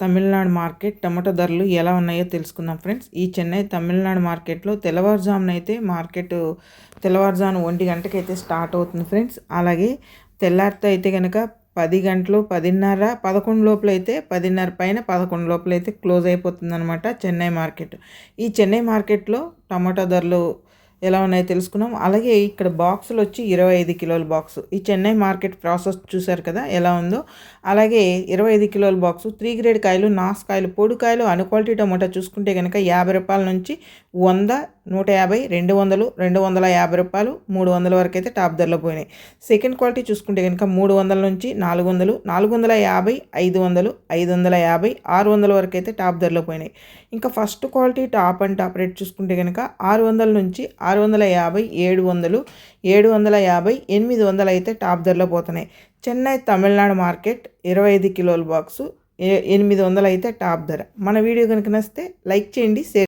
Tamil Nadu market tomato ధరలు ఎలా ఉన్నాయో తెలుసుకుందాం ఫ్రెండ్స్. ఈ చెన్నై తమిళనాడు మార్కెట్లో తెల్లవారుజామున అయితే మార్కెట్ తెల్లవారుజామున ఒంటి గంటకైతే స్టార్ట్ అవుతుంది ఫ్రెండ్స్. అలాగే తెల్లారితో అయితే కనుక పది గంటలు పదిన్నర పదకొండు లోపల అయితే పదిన్నర పైన పదకొండు లోపల అయితే క్లోజ్ అయిపోతుంది అనమాట చెన్నై మార్కెట్. ఈ చెన్నై మార్కెట్లో టమాటో ధరలు ఎలా ఉన్నాయో తెలుసుకున్నాం. అలాగే ఇక్కడ బాక్సులు వచ్చి ఇరవై ఐదు కిలోల బాక్స్. ఈ చెన్నై మార్కెట్ ప్రాసెస్ చూసారు కదా ఎలా ఉందో. అలాగే ఇరవై ఐదు కిలోల బాక్స్. త్రీ గ్రేడ్ కాయలు నాస్ కాయలు పొడి కాయలు అన్ క్వాలిటీ టమోటా చూసుకుంటే కనుక యాభై రూపాయల నుంచి వంద నూట యాభై రెండు వందలు రెండు వందల యాభై రూపాయలు మూడు వందల వరకు అయితే టాప్ ధరలో పోయినాయి. సెకండ్ క్వాలిటీ చూసుకుంటే కనుక మూడు వందల నుంచి నాలుగు వందలు నాలుగు వందల యాభై ఐదు వందలు ఐదు వందల యాభై ఆరు వందల వరకు అయితే టాప్ ధరలో పోయినాయి. ఇంకా first quality top and top rate చూసుకుంటే కనుక ఆరు వందల నుంచి ఆరు వందల యాభై ఏడు వందలు ఏడు వందల యాభై ఎనిమిది వందలు అయితే టాప్ ధరలో పోతున్నాయి. చెన్నై తమిళనాడు మార్కెట్ ఇరవై ఐదు కిలోల బాక్సు ఎనిమిది వందలు అయితే టాప్ ధర. మన వీడియో కనుక నచ్చితే లైక్ చేయండి షేర్